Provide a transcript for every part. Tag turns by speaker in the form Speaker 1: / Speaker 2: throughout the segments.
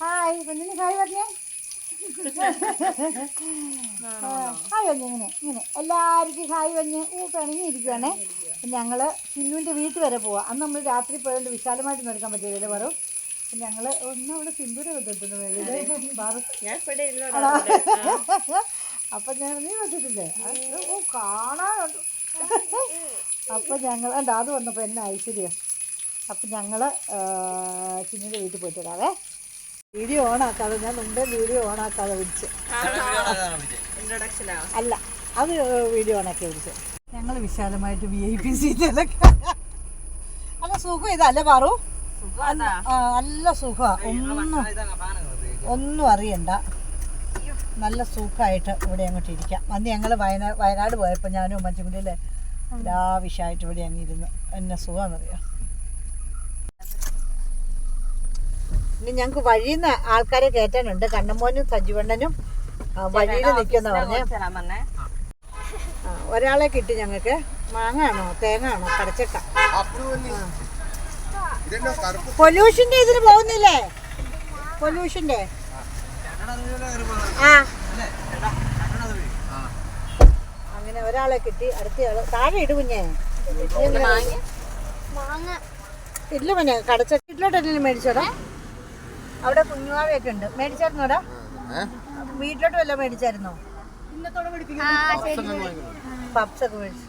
Speaker 1: Hi കുഞ്ഞിന് hi പറഞ്ഞേ. Hi പറഞ്ഞു ഇങ്ങനെ ഇങ്ങനെ. എല്ലാവർക്കും ഹായ് പറഞ്ഞ് ഊ പിണങ്ങി ഇരിക്കുവാണേ ഞങ്ങൾ സിന്നുവിന്റെ വീട്ടിൽ വരെ പോവാം. അന്ന് നമ്മൾ രാത്രി പോയതുകൊണ്ട് വിശാലമായിട്ട് നടക്കാൻ പറ്റില്ലല്ലോ പറു. ഞങ്ങൾ ഒന്ന് അവിടെ സിന്ദൂരം
Speaker 2: ഇവിടെ
Speaker 1: അപ്പം ഞാൻ നീ വെച്ചിട്ടില്ലേ ഓ കാണാനുണ്ട്. അപ്പം ഞങ്ങൾ അത് വന്നപ്പോൾ എന്നെ ഐശ്വര്യം? അപ്പം ഞങ്ങൾ ചിന്നിന്റെ വീട്ടിൽ പോയിട്ട് വരാവേ. വീഡിയോ ഓണാക്കാതെ ഞാൻ മുമ്പേ വീഡിയോ ഓണാക്കാതെ വിളിച്ച്. അല്ല അത് വീഡിയോ ഓണാക്കി വിളിച്ച്. ഞങ്ങൾ വിശാലമായിട്ട് വി ഐ പി സീറ്റിലൊക്കെ. അല്ല സുഖം ഇതല്ലേ പാറു?
Speaker 2: സുഖമാ.
Speaker 1: നല്ല സുഖമാണ് ഒന്നും ഒന്നും അറിയണ്ട. നല്ല സുഖമായിട്ട് ഇവിടെ അങ്ങോട്ട് ഇരിക്കാം. അന്ന് ഞങ്ങൾ വയനാട് വയനാട് പോയപ്പോൾ ഞാനും മറ്റുകുടിയിൽ ലാവിഷായിട്ട് ഇവിടെ അങ്ങ് ഇരുന്ന്. എന്നെ സുഖമാണെന്നറിയാം? ഇനി ഞങ്ങൾക്ക് വഴിയിൽ നിന്ന് ആൾക്കാരെ കയറ്റാനുണ്ട് കണ്ണമോനും സജീവണ്ണനും വഴിയിൽ നിൽക്കുന്ന പറഞ്ഞ്. ഒരാളെ കിട്ടി ഞങ്ങൾക്ക് മാങ്ങ ആണോ തേങ്ങ ആണോ കടച്ചക്ക പൊല്യൂഷന്റെ ഇതിന് പോകുന്നില്ലേ? പൊല്യൂഷന്റെ ആ. അങ്ങനെ ഒരാളെ കിട്ടി അടുത്തയാൾ താഴെ ഇടു കുഞ്ഞേ. ഇല്ല പിന്നെ കടച്ച വീട്ടിലോട്ട് മേടിച്ചോടാ. അവിടെ കുഞ്ഞുമാവയൊക്കെ ഉണ്ട്. മേടിച്ചായിരുന്നോടാ? വീട്ടിലോട്ട് വല്ല മേടിച്ചായിരുന്നോ? പപ്സ് ഒക്കെ മേടിച്ചു.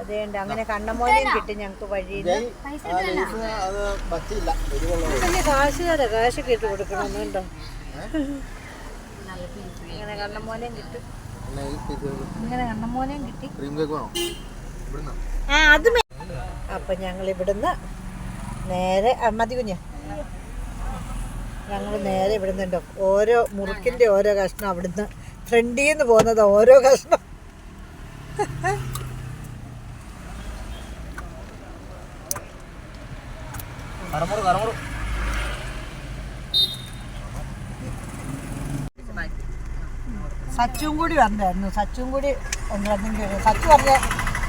Speaker 1: അതേണ്ട അങ്ങനെ കണ്ണമോനെയും കിട്ടി ഞങ്ങക്ക് വഴിയിൽ.
Speaker 3: അത് പറ്റില്ല
Speaker 1: വലിയ കാശ് തരാം കാശൊക്കെ ഇട്ട് കൊടുക്കണമെന്നുണ്ടോ ഇങ്ങനെ കണ്ണമോനെയും കിട്ടി. ഇങ്ങനെ കണ്ണമോനെയും കിട്ടി.
Speaker 3: ക്രീം കേക്ക് വേണോ? ഇവിടുന്ന്.
Speaker 1: ആ അത് അപ്പൊ ഞങ്ങൾ ഇവിടുന്ന് നേരെ മതി കുഞ്ഞ്. ഞങ്ങൾ നേരെ ഇവിടുന്ന് ഉണ്ടോ ഓരോ മുറുക്കിന്റെ ഓരോ കഷ്ണം അവിടുന്ന് ഫ്രണ്ടിൽ നിന്ന് പോകുന്നത് ഓരോ കഷ്ണം. സച്ചും കൂടി വന്നായിരുന്നു. സച്ചും കൂടി ഒന്നില്ലെങ്കിൽ സച്ചു പറഞ്ഞ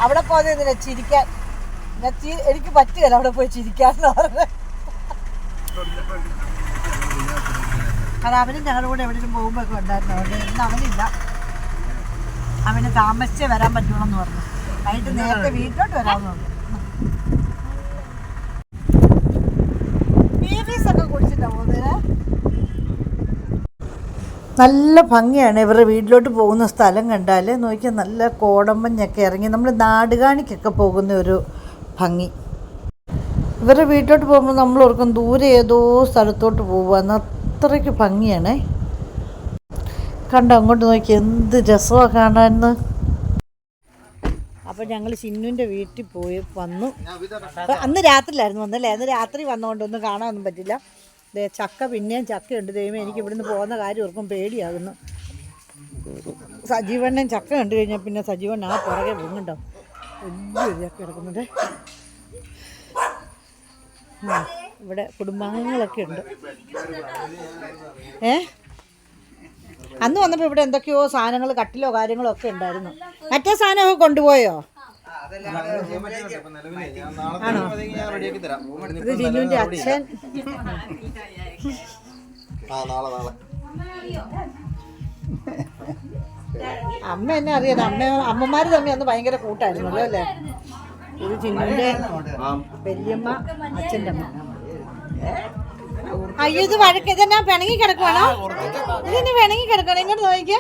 Speaker 1: അവിടെ പോയത് ഇതിനെ ചിരിക്കാൻ. എനിക്ക് പറ്റുകയില്ല അവിടെ പോയി ചിരിക്കാന്ന് പറഞ്ഞത് അവനും ഞങ്ങളുടെ കൂടെ എവിടെയും പോകുമ്പോൾ ഒക്കെ ഉണ്ടായിരുന്നു. അവിടെ ഇന്ന് അവനില്ല. അവന് താമസിച്ചേ വരാൻ പറ്റുള്ളൂ പറഞ്ഞു. വൈകിട്ട് നേരത്തെ വീട്ടിലോട്ട് വരാമെന്ന് പറഞ്ഞു. ബീവീസ് ഒക്കെ കുടിച്ചിട്ടാ പോകുന്നത്? നല്ല ഭംഗിയാണ്. ഇവരുടെ വീട്ടിലോട്ട് പോകുന്ന സ്ഥലം കണ്ടാൽ നോക്കിയാൽ നല്ല കോടമ്പഞ്ഞൊക്കെ ഇറങ്ങി നമ്മൾ നാടുകാണിക്കൊക്കെ പോകുന്ന ഒരു ഭംഗി. ഇവരുടെ വീട്ടിലോട്ട് പോകുമ്പോൾ നമ്മൾ ഓർക്കും ദൂരെ ഏതോ സ്ഥലത്തോട്ട് പോകുക അത്രയ്ക്ക് ഭംഗിയാണ്. കണ്ടോ അങ്ങോട്ട് നോക്കി എന്ത് രസമാണ് കാണാനെന്ന്. അപ്പോൾ ഞങ്ങൾ ചിന്നുവിന്റെ വീട്ടിൽ പോയി വന്നു. അപ്പൊ അന്ന് രാത്രിയിലായിരുന്നു വന്നല്ലേ? അന്ന് രാത്രി വന്നുകൊണ്ടൊന്നും കാണാനൊന്നും പറ്റില്ല. ദേ ചക്ക പിന്നെയും ചക്കയുണ്ട്. ദൈവം എനിക്ക് ഇവിടുന്ന് പോകുന്ന കാര്യം ഓർക്കും പേടിയാകുന്നു. സജീവണ്ണൻ ചക്ക കണ്ടു കഴിഞ്ഞാൽ പിന്നെ സജീവൻ ആ പുറകെ പോകുന്നുണ്ടോ വലിയ ചക്ക കിടക്കുന്നുണ്ട്. ആ, ഇവിടെ കുടുംബാംഗങ്ങളൊക്കെ ഉണ്ട്. ഏ? അന്ന് വന്നപ്പോൾ ഇവിടെ എന്തൊക്കെയോ സാധനങ്ങൾ കട്ടിലോ കാര്യങ്ങളോ ഒക്കെ ഉണ്ടായിരുന്നു. മറ്റേ സാധനമൊക്കെ കൊണ്ടുപോയോ? ആണോ? ഇത് ജിന്നുവിന്റെ അച്ഛൻ. അമ്മ എന്നെ അറിയാം അമ്മ അമ്മമാര് തമ്മിൽ അന്ന് ഭയങ്കര കൂട്ടായിരുന്നല്ലോ അല്ലേ? ഇത് ചിന്നുവിന്റെ വല്യമ്മ അച്ഛന്റെ അമ്മ. അയ്യോ ഇത് വഴക്ക് ഇതെന്നാ പിണങ്ങി കിടക്കുവാണോ? ഇതെന്നെ പിണങ്ങി കിടക്കണം ഇങ്ങോട്ട് നോക്കിക്കേ.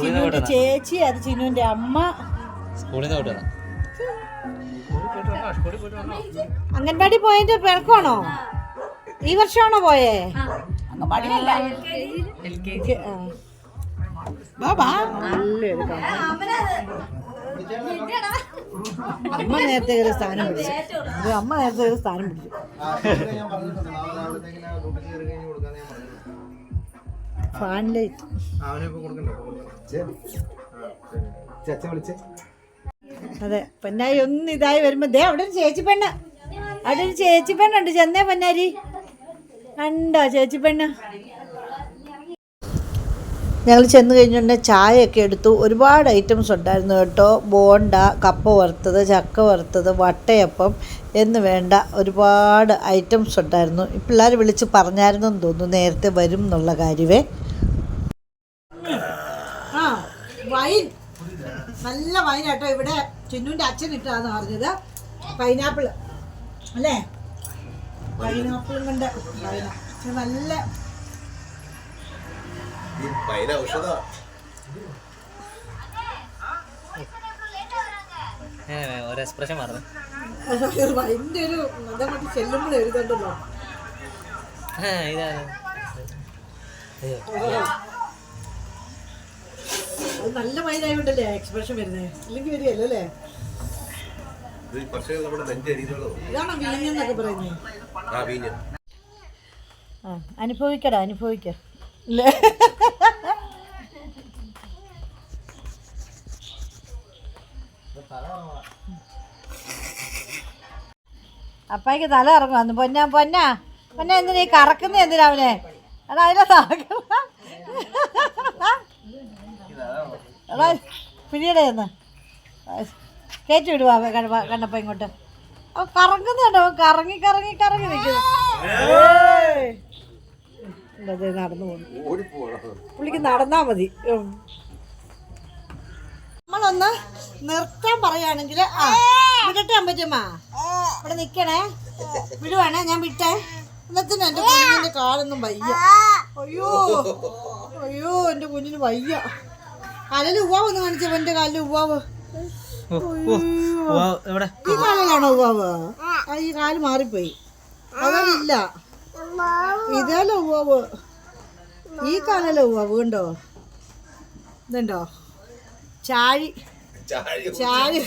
Speaker 1: ചിന്നുവിന്റെ ചേച്ചി അത് ചിന്നുവിന്റെ അമ്മ. അംഗൻവാടി പോയതിന്റെ പിണക്കുവാണോ ഈ വർഷമാണോ പോയേ. നല്ലൊരു അമ്മ നേരത്തെ ഒരു സ്ഥാനം പിടിച്ചു. അത് അമ്മ നേരത്തെ ഒരു സ്ഥാനം പിടിച്ചു.
Speaker 3: കയറി
Speaker 1: അതെ പൊന്നാരി ഒന്ന് ഇതായി വരുമ്പോ ദേ അവിടെ ഒരു ചേച്ചി പെണ്ണ്. അവിടെ ഒരു ചേച്ചി പെണ്ണുണ്ട്. ചെന്നേ പൊന്നാരി. കണ്ടോ ചേച്ചി പെണ്ണ്? ഞങ്ങൾ ചെന്ന് കഴിഞ്ഞുടനെ ചായയൊക്കെ എടുത്തു. ഒരുപാട് ഐറ്റംസ് ഉണ്ടായിരുന്നു കേട്ടോ. ബോണ്ട കപ്പ വറുത്തത് ചക്ക വറുത്തത് വട്ടയപ്പം എന്ന് വേണ്ട ഒരുപാട് ഐറ്റംസ് ഉണ്ടായിരുന്നു. പിള്ളേർ വിളിച്ച് പറഞ്ഞായിരുന്നു എന്ന് തോന്നുന്നു നേരത്തെ വരും എന്നുള്ള കാര്യമേ. ആ വൈൻ. നല്ല വൈൻ കേട്ടോ ഇവിടെ. ചിന്നുവിന്റെ അച്ഛൻ ഇട്ടാന്ന് പറഞ്ഞത്. പൈനാപ്പിൾ അല്ലേ? വൈന. നല്ല
Speaker 3: പൈന ഔഷധ
Speaker 4: ഒരു എക്സ്പ്രഷൻ മാറുന്നു?
Speaker 1: അതിന്റെ ഒരു ചെല്ലുമ്പോൾ എഴുതണ്ടല്ലോ.
Speaker 4: ഇതാണ്.
Speaker 1: അത് നല്ല വൈനായോണ്ടല്ലേ എക്സ്പ്രഷൻ വരുന്നത് ഇല്ലെങ്കിൽ വരികയല്ലോ അല്ലേ? ഇതാണോ വീഞ്ഞെന്നൊക്കെ പറയുന്നത്
Speaker 3: ആ വീഞ്ഞ്
Speaker 1: ആ അനുഭവിക്കടാ അനുഭവിക്ക. അപ്പായിക്ക് തല ഇറങ്ങുവാന്ന് പൊന്നാ പൊന്നാ. പൊന്ന എന്തിനാ ഈ കറക്കുന്ന എന്തിനാ അവനെ? എടാ അതിലെ നടക്കണ എടാ പിന്നീട് ചെന്ന്. കയറ്റി വിടുവാ കണ്ടപ്പോ ഇങ്ങോട്ട്. അവൻ കറങ്ങുന്നുണ്ടോ. കറങ്ങി കറങ്ങി കറങ്ങി നിൽക്കുന്നു നടന്നു പോകുന്നു. പുള്ളിക്ക് നടന്നാ മതി. നമ്മളൊന്ന് നിർത്താൻ പറയുകയാണെങ്കിൽ ആ വിടട്ടെ അമ്പറ്റമ്മ ഇവിടെ നിൽക്കണേ. വിടുവാണേ ഞാൻ വിട്ടേ. എന്നത്തിന് എന്റെ കുഞ്ഞിന്റെ കാലൊന്നും വയ്യ. അയ്യോ അയ്യോ എന്റെ കുഞ്ഞിന് വയ്യ. കാലിൽ ഉവാവ് ഒന്ന് കാണിച്ചപ്പോ എന്റെ കാലിൽ ഉവാവ്
Speaker 4: എവിടെ?
Speaker 1: ഈ കാലിലാണോ ഉവാവ് ആ ഈ കാൽ മാറിപ്പോയി. അതല്ല ഇതല്ല ഉവാവ്. ഈ കാല ഉവാവ് കണ്ടോ? ഇതുണ്ടോ? ചാഴി.
Speaker 3: ചാഴി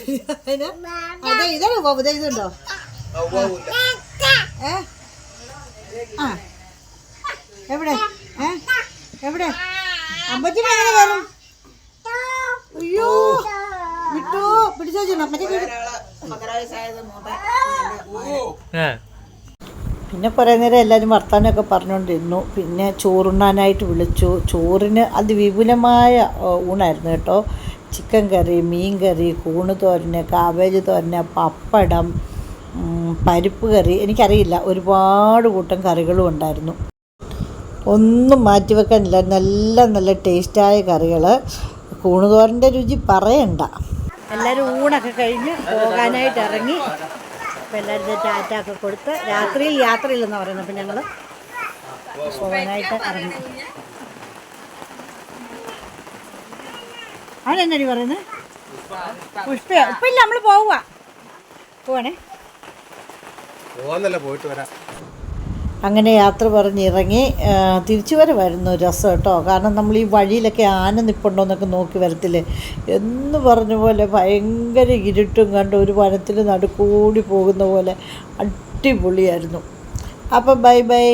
Speaker 1: അതെ ഇതാണ് ഉവാവ്. ഇതേ ഇതുണ്ടോ? ഏ? ആ. എവിടെ? ഏ? എവിടെ? അമ്പത്തി എങ്ങനെ വരും. അയ്യോ. വിട്ടു. പിടിച്ചോ അമ്മച്ചി പിന്നെ കുറേ നേരം എല്ലാവരും വർത്താനമൊക്കെ പറഞ്ഞുകൊണ്ടിരുന്നു പിന്നെ ചോറുണ്ണാനായിട്ട് വിളിച്ചു. ചോറിന് അതിവിപുലമായ ഊണായിരുന്നു കേട്ടോ. ചിക്കൻ കറി മീൻ കറി കൂണ് തോരന് കാബേജ് തോരന് പപ്പടം പരിപ്പ് കറി. എനിക്കറിയില്ല ഒരുപാട് കൂട്ടം കറികളും ഉണ്ടായിരുന്നു. ഒന്നും മാറ്റിവെക്കാനില്ല നല്ല നല്ല ടേസ്റ്റായ കറികൾ കൂണുതോരന്റെ രുചി പറയണ്ട. എല്ലാവരും ഊണൊക്കെ കഴിഞ്ഞ് പോകാനായിട്ട് ഇറങ്ങി. അപ്പോൾ എല്ലാവരും ടാറ്റ ഒക്കെ കൊടുത്ത് രാത്രിയിൽ യാത്രയില്ലെന്ന് പറയുന്നത്. അപ്പം ഞങ്ങൾ പോകാനായിട്ട് ഇറങ്ങി. അവനെന്നടി പറയുന്നത് പുഷ്പ ഇപ്പം ഇല്ല നമ്മൾ പോവുക പോവാണേ.
Speaker 3: പോവാന്നല്ല പോയിട്ട് വരാം.
Speaker 1: അങ്ങനെ യാത്ര പറഞ്ഞിറങ്ങി തിരിച്ചു വരവായിരുന്നു രസം കേട്ടോ. കാരണം നമ്മൾ ഈ വഴിയിലൊക്കെ ആന നിപ്പുണ്ടോന്നൊക്കെ നോക്കി വരത്തില്ലേ? എന്ന് പറഞ്ഞ പോലെ ഭയങ്കര ഇരുട്ടും കണ്ട് ഒരു വനത്തിൽ നടുക്കൂടി പോകുന്ന പോലെ അടിപൊളിയായിരുന്നു. അപ്പം ബൈ ബൈ.